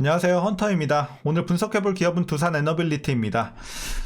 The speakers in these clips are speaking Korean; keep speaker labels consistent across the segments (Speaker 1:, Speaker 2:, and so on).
Speaker 1: 안녕하세요. 헌터입니다. 오늘 분석해볼 기업은 두산 에너빌리티입니다.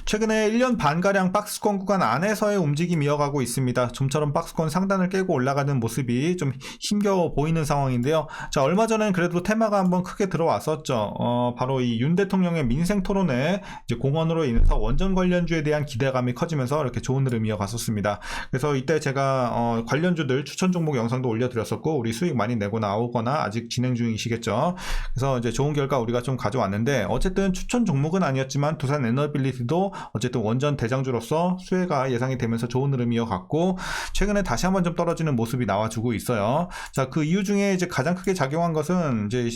Speaker 1: 최근에 1년 반가량 박스권 구간 안에서의 움직임이 이어가고 있습니다. 좀처럼 박스권 상단을 깨고 올라가는 모습이 좀 힘겨워 보이는 상황인데요. 자, 얼마 전엔 그래도 테마가 한번 크게 들어왔었죠. 어, 바로 이 윤 대통령의 민생 토론회 이제 공헌으로 인해서 원전 관련주에 대한 기대감이 커지면서 이렇게 좋은 흐름이 이어갔었습니다. 그래서 이때 제가 어, 관련주들 추천 종목 영상도 올려드렸었고, 우리 수익 많이 내고 나오거나 아직 진행 중이시겠죠. 그래서 이제 좋은 결과 우리가 좀 가져왔는데 어쨌든 추천 종목은 아니었지만 두산 에너빌리티도 어쨌든 원전 대장주로서 수혜가 예상이 되면서 좋은 흐름이 이어갔고 최근에 다시 한번 좀 떨어지는 모습이 나와주고 있어요. 자 그 이유 중에 이제 가장 크게 작용한 것은 이제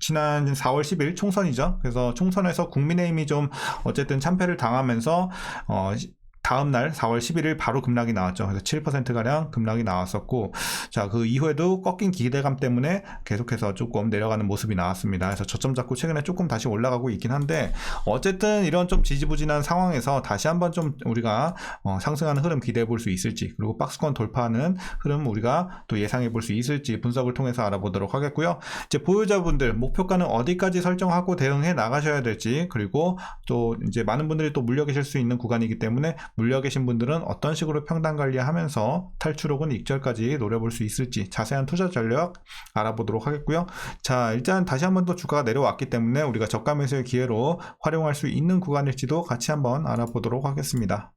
Speaker 1: 지난 4월 10일 총선이죠. 그래서 총선에서 국민의힘이 좀 어쨌든 참패를 당하면서 어 다음 날 4월 11일 바로 급락이 나왔죠. 그래서 7%가량 급락이 나왔었고, 자, 그 이후에도 꺾인 기대감 때문에 계속해서 조금 내려가는 모습이 나왔습니다. 그래서 저점 잡고 최근에 조금 다시 올라가고 있긴 한데, 어쨌든 이런 좀 지지부진한 상황에서 다시 한번 좀 우리가 어, 상승하는 흐름 기대해 볼 수 있을지, 그리고 박스권 돌파하는 흐름 우리가 또 예상해 볼 수 있을지 분석을 통해서 알아보도록 하겠고요. 이제 보유자분들 목표가는 어디까지 설정하고 대응해 나가셔야 될지, 그리고 또 이제 많은 분들이 또 물려 계실 수 있는 구간이기 때문에 물려 계신 분들은 어떤 식으로 평단 관리하면서 탈출 혹은 익절까지 노려볼 수 있을지 자세한 투자 전략 알아보도록 하겠고요. 자, 일단 다시 한번 또 주가가 내려왔기 때문에 우리가 저가 매수의 기회로 활용할 수 있는 구간일지도 같이 한번 알아보도록 하겠습니다.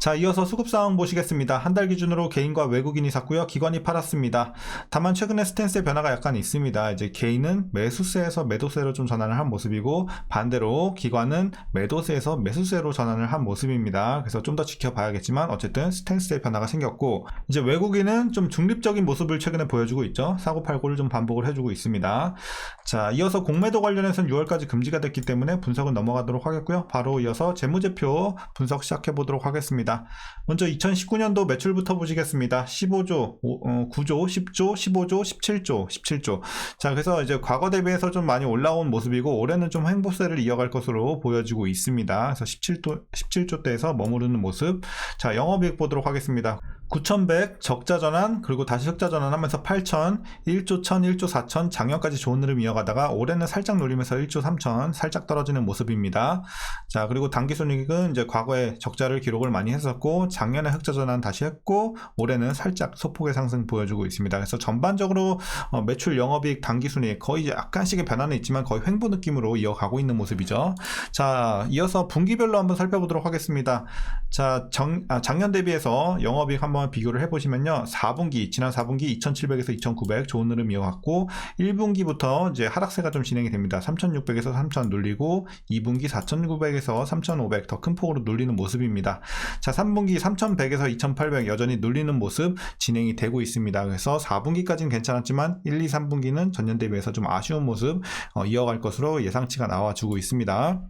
Speaker 1: 자, 이어서 수급 상황 보시겠습니다. 한 달 기준으로 개인과 외국인이 샀고요. 기관이 팔았습니다. 다만 최근에 스탠스의 변화가 약간 있습니다. 이제 개인은 매수세에서 매도세로 좀 전환을 한 모습이고 반대로 기관은 매도세에서 매수세로 전환을 한 모습입니다. 그래서 좀 더 지켜봐야겠지만 어쨌든 스탠스의 변화가 생겼고 이제 외국인은 좀 중립적인 모습을 최근에 보여주고 있죠. 사고 팔고를 좀 반복을 해주고 있습니다. 자, 이어서 공매도 관련해서는 6월까지 금지가 됐기 때문에 분석은 넘어가도록 하겠고요. 바로 이어서 재무제표 분석 시작해 보도록 하겠습니다. 먼저 2019년도 매출부터 보시겠습니다. 15조, 9조, 10조, 15조, 17조, 17조. 자, 그래서 이제 과거 대비해서 좀 많이 올라온 모습이고 올해는 좀 횡보세를 이어갈 것으로 보여지고 있습니다. 그래서 17조, 17조대에서 머무르는 모습. 자, 영업이익 보도록 하겠습니다. 9,100 적자 전환 그리고 다시 흑자 전환하면서 8,000 1조 1,000 1조 4,000 작년까지 좋은 흐름 이어가다가 올해는 살짝 눌리면서 1조 3,000 살짝 떨어지는 모습입니다. 자 그리고 당기순이익은 이제 과거에 적자를 기록을 많이 했었고 작년에 흑자 전환 다시 했고 올해는 살짝 소폭의 상승 보여주고 있습니다. 그래서 전반적으로 어, 매출 영업이익 당기순이익 거의 약간씩의 변화는 있지만 거의 횡보 느낌으로 이어가고 있는 모습이죠. 자 이어서 분기별로 한번 살펴보도록 하겠습니다. 자 정, 아, 작년 대비해서 영업이익 한번 비교를 해보시면요. 4분기, 지난 4분기 2,700에서 2,900 좋은 흐름 이어갔고, 1분기부터 이제 하락세가 좀 진행이 됩니다. 3,600에서 3,000 눌리고, 2분기 4,900에서 3,500 더 큰 폭으로 눌리는 모습입니다. 자, 3분기 3,100에서 2,800 여전히 눌리는 모습 진행이 되고 있습니다. 그래서 4분기까지는 괜찮았지만, 1, 2, 3분기는 전년 대비해서 좀 아쉬운 모습 어, 이어갈 것으로 예상치가 나와주고 있습니다.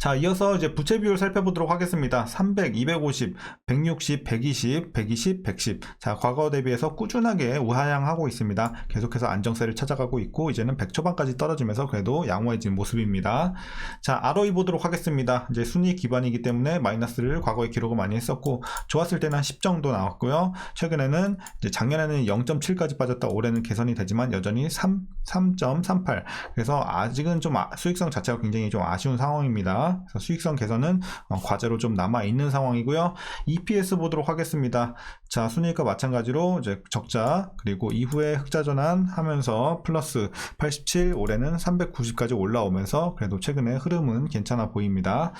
Speaker 1: 자, 이어서 이제 부채 비율 살펴보도록 하겠습니다. 300, 250, 160, 120, 120, 110. 자, 과거 대비해서 꾸준하게 우하향하고 있습니다. 계속해서 안정세를 찾아가고 있고, 이제는 100 초반까지 떨어지면서 그래도 양호해진 모습입니다. 자, ROE 보도록 하겠습니다. 이제 순위 기반이기 때문에 마이너스를 과거에 기록을 많이 했었고, 좋았을 때는 한 10 정도 나왔고요. 최근에는 이제 작년에는 0.7까지 빠졌다 올해는 개선이 되지만 여전히 3, 3.38. 그래서 아직은 좀 아, 수익성 자체가 굉장히 좀 아쉬운 상황입니다. 그래서 수익성 개선은 어, 과제로 좀 남아 있는 상황이고요. EPS 보도록 하겠습니다. 자, 순위과 마찬가지로 이제 적자 그리고 이후에 흑자 전환하면서 플러스 87 올해는 390까지 올라오면서 그래도 최근에 흐름은 괜찮아 보입니다.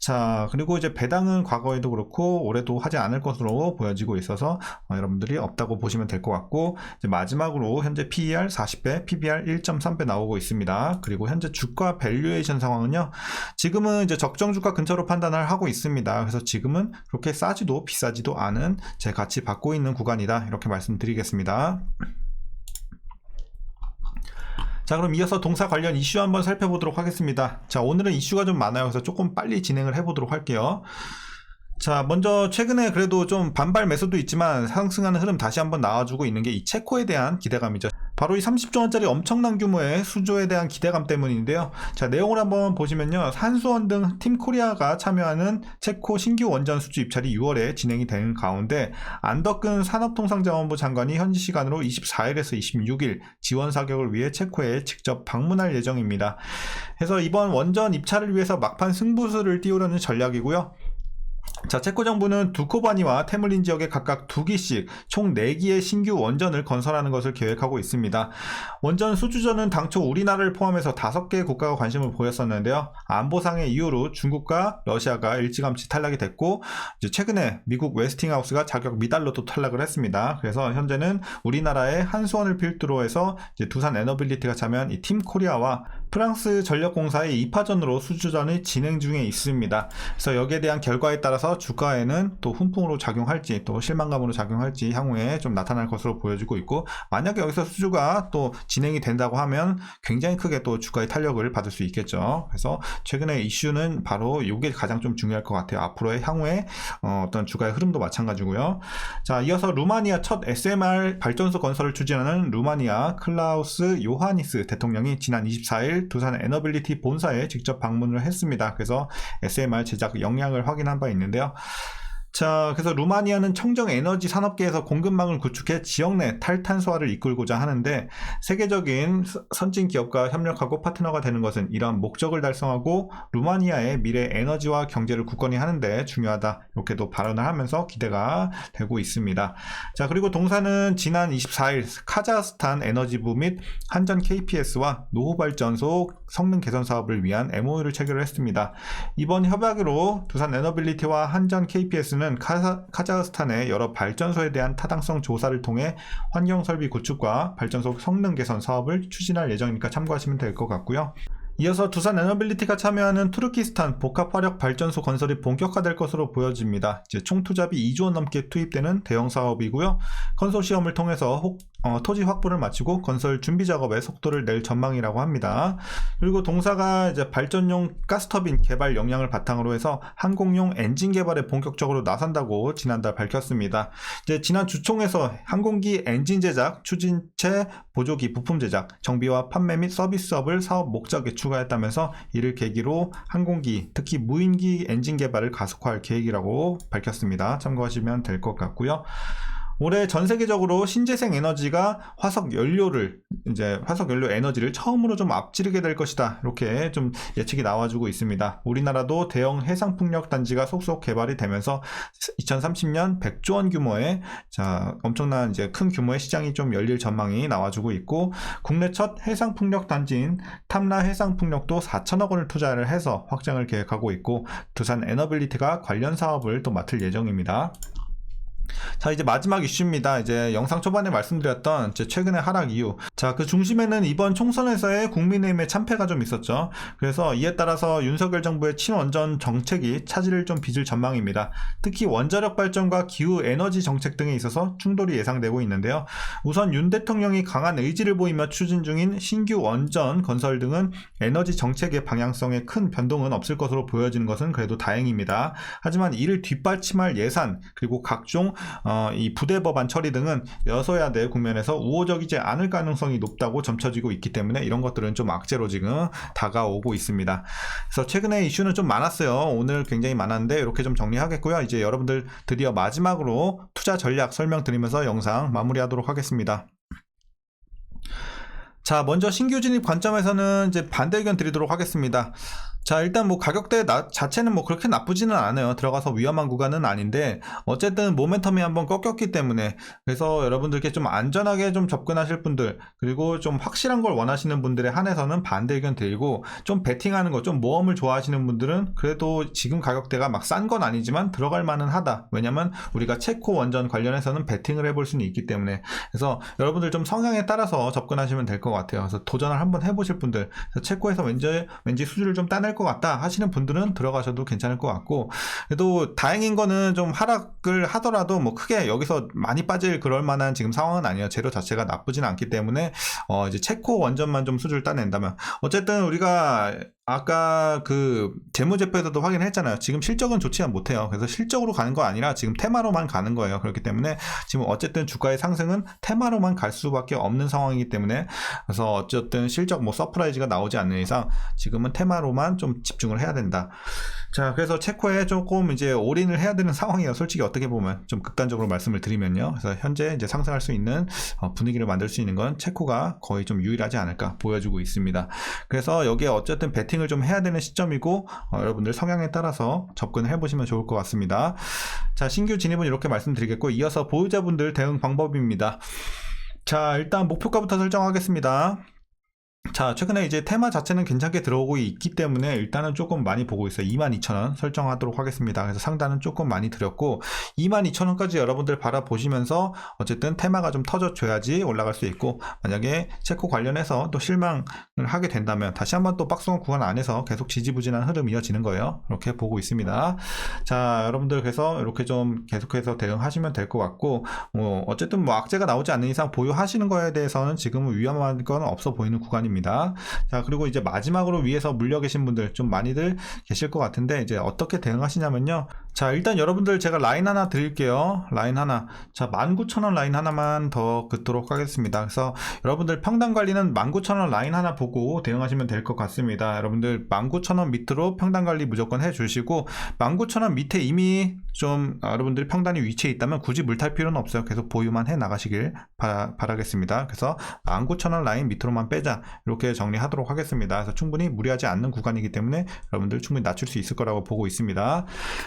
Speaker 1: 자, 그리고 이제 배당은 과거에도 그렇고 올해도 하지 않을 것으로 보여지고 있어서 어, 여러분들이 없다고 보시면 될 것 같고 마지막으로 현재 PER 40배, PBR 1.3배 나오고 있습니다. 그리고 현재 주가 밸류에이션 상황은요. 지금은 이제 적정 주가 근처로 판단을 하고 있습니다. 그래서 지금은 그렇게 싸지도 비싸지도 않은 제 가치 받고 있는 구간이다. 이렇게 말씀드리겠습니다. 자 그럼 이어서 동사 관련 이슈 한번 살펴보도록 하겠습니다. 자 오늘은 이슈가 좀 많아요. 그래서 조금 빨리 진행을 해보도록 할게요. 자, 먼저 최근에 그래도 좀 반발 매수도 있지만 상승하는 흐름 다시 한번 나와주고 있는 게 이 체코에 대한 기대감이죠. 바로 이 30조 원짜리 엄청난 규모의 수조에 대한 기대감 때문인데요. 자, 내용을 한번 보시면요. 한수원 등 팀 코리아가 참여하는 체코 신규 원전 수주 입찰이 6월에 진행이 되는 가운데 안덕근 산업통상자원부 장관이 현지 시간으로 24일에서 26일 지원 사격을 위해 체코에 직접 방문할 예정입니다. 그래서 이번 원전 입찰을 위해서 막판 승부수를 띄우려는 전략이고요. 자, 체코 정부는 두코바니와 테물린 지역에 각각 두 기씩 총 4기의 신규 원전을 건설하는 것을 계획하고 있습니다. 원전 수주전은 당초 우리나라를 포함해서 5개의 국가가 관심을 보였었는데요. 안보상의 이유로 중국과 러시아가 일찌감치 탈락이 됐고, 최근에 미국 웨스팅하우스가 자격 미달로 또 탈락을 했습니다. 그래서 현재는 우리나라의 한수원을 필두로 해서 두산 에너빌리티가 참여한 이 팀 코리아와 프랑스 전력공사의 2파전으로 수주전이 진행 중에 있습니다. 그래서 여기에 대한 결과에 따라서 주가에는 또 훈풍으로 작용할지 또 실망감으로 작용할지 향후에 좀 나타날 것으로 보여지고 있고 만약에 여기서 수주가 또 진행이 된다고 하면 굉장히 크게 또 주가의 탄력을 받을 수 있겠죠. 그래서 최근에 이슈는 바로 이게 가장 좀 중요할 것 같아요. 앞으로의 향후에 어, 떤 주가의 흐름도 마찬가지고요. 자, 이어서 루마니아 첫 SMR 발전소 건설을 추진하는 루마니아 클라우스 요하니스 대통령이 지난 24일 두산 에너빌리티 본사에 직접 방문을 했습니다. 그래서 SMR 제작 역량을 확인한 바 있는데요. 자, 그래서 루마니아는 청정 에너지 산업계에서 공급망을 구축해 지역 내 탈탄소화를 이끌고자 하는데 세계적인 서- 선진 기업과 협력하고 파트너가 되는 것은 이러한 목적을 달성하고 루마니아의 미래 에너지와 경제를 굳건히 하는데 중요하다. 이렇게도 발언을 하면서 기대가 되고 있습니다. 자, 그리고 동사는 지난 24일 카자흐스탄 에너지부 및 한전 KPS와 노후발전소 성능 개선 사업을 위한 MOU를 체결을 했습니다. 이번 협약으로 두산 에너빌리티와 한전 KPS는 카자, 카자흐스탄의 여러 발전소에 대한 타당성 조사를 통해 환경 설비 구축과 발전소 성능 개선 사업을 추진할 예정이니까 참고하시면 될 것 같고요. 이어서 두산 에너빌리티가 참여하는 투르키스탄 복합 화력 발전소 건설이 본격화될 것으로 보여집니다. 총 투자비 2조 원 넘게 투입되는 대형 사업이고요. 컨소시엄을 통해서 혹- 어, 토지 확보를 마치고 건설 준비 작업에 속도를 낼 전망이라고 합니다. 그리고 동사가 이제 발전용 가스터빈 개발 역량을 바탕으로 해서 항공용 엔진 개발에 본격적으로 나선다고 지난달 밝혔습니다. 이제 지난 주총에서 항공기 엔진 제작, 추진체, 보조기 부품 제작, 정비와 판매 및 서비스업을 사업 목적에 추가했다면서 이를 계기로 항공기, 특히 무인기 엔진 개발을 가속화할 계획이라고 밝혔습니다. 참고하시면 될 것 같고요. 올해 전 세계적으로 신재생 에너지가 화석 연료를 이제 화석 연료 에너지를 처음으로 좀 앞지르게 될 것이다. 이렇게 좀 예측이 나와주고 있습니다. 우리나라도 대형 해상 풍력 단지가 속속 개발이 되면서 2030년 100조 원 규모의 자 엄청난 이제 큰 규모의 시장이 좀 열릴 전망이 나와주고 있고 국내 첫 해상 풍력 단지인 탐라 해상 풍력도 4천억 원을 투자를 해서 확장을 계획하고 있고 두산 에너빌리티가 관련 사업을 또 맡을 예정입니다. 자, 이제 마지막 이슈입니다. 이제 영상 초반에 말씀드렸던 이제 최근의 하락 이유. 자, 그 중심에는 이번 총선에서의 국민의힘의 참패가 좀 있었죠. 그래서 이에 따라서 윤석열 정부의 친원전 정책이 차질을 좀 빚을 전망입니다. 특히 원자력 발전과 기후 에너지 정책 등에 있어서 충돌이 예상되고 있는데요. 우선 윤 대통령이 강한 의지를 보이며 추진 중인 신규 원전 건설 등은 에너지 정책의 방향성에 큰 변동은 없을 것으로 보여지는 것은 그래도 다행입니다. 하지만 이를 뒷받침할 예산 그리고 각종 어, 이 부대 법안 처리 등은 여소야대 국면에서 우호적이지 않을 가능성이 높다고 점쳐지고 있기 때문에 이런 것들은 좀 악재로 지금 다가오고 있습니다. 그래서 최근에 이슈는 좀 많았어요. 오늘 굉장히 많았는데 이렇게 좀 정리하겠고요. 이제 여러분들 드디어 마지막으로 투자 전략 설명드리면서 영상 마무리하도록 하겠습니다. 자, 먼저 신규 진입 관점에서는 이제 반대 의견 드리도록 하겠습니다. 자, 일단 뭐 가격대 나- 자체는 뭐 그렇게 나쁘지는 않아요. 들어가서 위험한 구간은 아닌데, 어쨌든 모멘텀이 한번 꺾였기 때문에, 그래서 여러분들께 좀 안전하게 좀 접근하실 분들, 그리고 좀 확실한 걸 원하시는 분들에 한해서는 반대 의견 드리고, 좀 베팅하는 거, 좀 모험을 좋아하시는 분들은 그래도 지금 가격대가 막 싼 건 아니지만 들어갈 만은 하다. 왜냐면 우리가 체코 원전 관련해서는 베팅을 해볼 수는 있기 때문에. 그래서 여러분들 좀 성향에 따라서 접근하시면 될 것 같아요. 그래서 도전을 한번 해보실 분들, 체코에서 왠지, 왠지 수주를 좀 따낼 것 같다 하시는 분들은 들어가셔도 괜찮을 것 같고, 그래도 다행인 거는 좀 하락을 하더라도 뭐 크게 여기서 많이 빠질 그럴 만한 지금 상황은 아니에요. 재료 자체가 나쁘진 않기 때문에, 어, 이제 체코 원전만 좀 수주를 따낸다면. 어쨌든 우리가 아까 그 재무제표에서도 확인했잖아요. 지금 실적은 좋지 못해요. 그래서 실적으로 가는 거 아니라 지금 테마로만 가는 거예요. 그렇기 때문에 지금 어쨌든 주가의 상승은 테마로만 갈 수밖에 없는 상황이기 때문에 그래서 어쨌든 실적 뭐 서프라이즈가 나오지 않는 이상 지금은 테마로만 좀 집중을 해야 된다. 자, 그래서 체코에 조금 이제 올인을 해야 되는 상황이에요. 솔직히 어떻게 보면 좀 극단적으로 말씀을 드리면요. 그래서 현재 이제 상승할 수 있는 어, 분위기를 만들 수 있는 건 체코가 거의 좀 유일하지 않을까 보여주고 있습니다. 그래서 여기에 어쨌든 베팅을 좀 해야 되는 시점이고 어, 여러분들 성향에 따라서 접근을 해보시면 좋을 것 같습니다. 자, 신규 진입은 이렇게 말씀드리겠고 이어서 보유자분들 대응 방법입니다. 자, 일단 목표가부터 설정하겠습니다. 자, 최근에 이제 테마 자체는 괜찮게 들어오고 있기 때문에 일단은 조금 많이 보고 있어요. 22,000원 설정하도록 하겠습니다. 그래서 상단은 조금 많이 드렸고 22,000원까지 여러분들 바라보시면서 어쨌든 테마가 좀 터져줘야지 올라갈 수 있고 만약에 체코 관련해서 또 실망을 하게 된다면 다시 한번 또 박스권 구간 안에서 계속 지지부진한 흐름 이어지는 거예요. 이렇게 보고 있습니다. 자, 여러분들 그래서 이렇게 좀 계속해서 대응하시면 될 것 같고 뭐 어쨌든 뭐 악재가 나오지 않는 이상 보유하시는 거에 대해서는 지금은 위험한 건 없어 보이는 구간 입니다. 자, 그리고 이제 마지막으로 위에서 물려 계신 분들 좀 많이들 계실 것 같은데 이제 어떻게 대응하시냐면요. 자, 일단 여러분들 제가 라인 하나 드릴게요. 라인 하나. 자, 19,000원 라인 하나만 더 긋도록 하겠습니다. 그래서 여러분들 평단 관리는 19,000원 라인 하나 보고 대응하시면 될 것 같습니다. 여러분들 19,000원 밑으로 평단 관리 무조건 해 주시고 19,000원 밑에 이미 좀 아, 여러분들 평단이 위치해 있다면 굳이 물탈 필요는 없어요. 계속 보유만 해 나가시길 바, 바라겠습니다. 그래서 19,000원 라인 밑으로만 빼자. 이렇게 정리하도록 하겠습니다. 그래서 충분히 무리하지 않는 구간이기 때문에 여러분들 충분히 낮출 수 있을 거라고 보고 있습니다.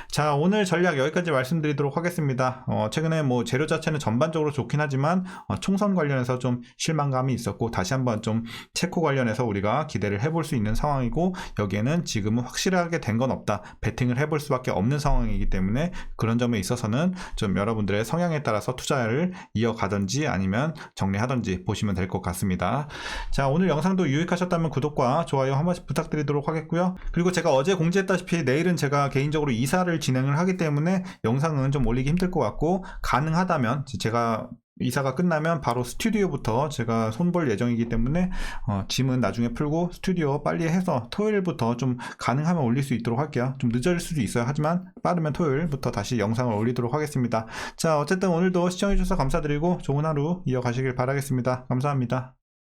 Speaker 1: 자, 오늘 전략 여기까지 말씀드리도록 하겠습니다. 어, 최근에 뭐 재료 자체는 전반적으로 좋긴 하지만 어, 총선 관련해서 좀 실망감이 있었고 다시 한번 좀 체코 관련해서 우리가 기대를 해볼 수 있는 상황이고 여기에는 지금은 확실하게 된 건 없다. 베팅을 해볼 수밖에 없는 상황이기 때문에 그런 점에 있어서는 좀 여러분들의 성향에 따라서 투자를 이어가든지 아니면 정리하든지 보시면 될 것 같습니다. 자, 오늘 영상도 유익하셨다면 구독과 좋아요 한 번씩 부탁드리도록 하겠고요. 그리고 제가 어제 공지했다시피 내일은 제가 개인적으로 이사를 진행을 하기 때문에 영상은 좀 올리기 힘들 것 같고 가능하다면 제가 이사가 끝나면 바로 스튜디오부터 제가 손볼 예정이기 때문에 어, 짐은 나중에 풀고 스튜디오 빨리 해서 토요일부터 좀 가능하면 올릴 수 있도록 할게요. 좀 늦어질 수도 있어요. 하지만 빠르면 토요일부터 다시 영상을 올리도록 하겠습니다. 자, 어쨌든 오늘도 시청해주셔서 감사드리고 좋은 하루 이어가시길 바라겠습니다. 감사합니다.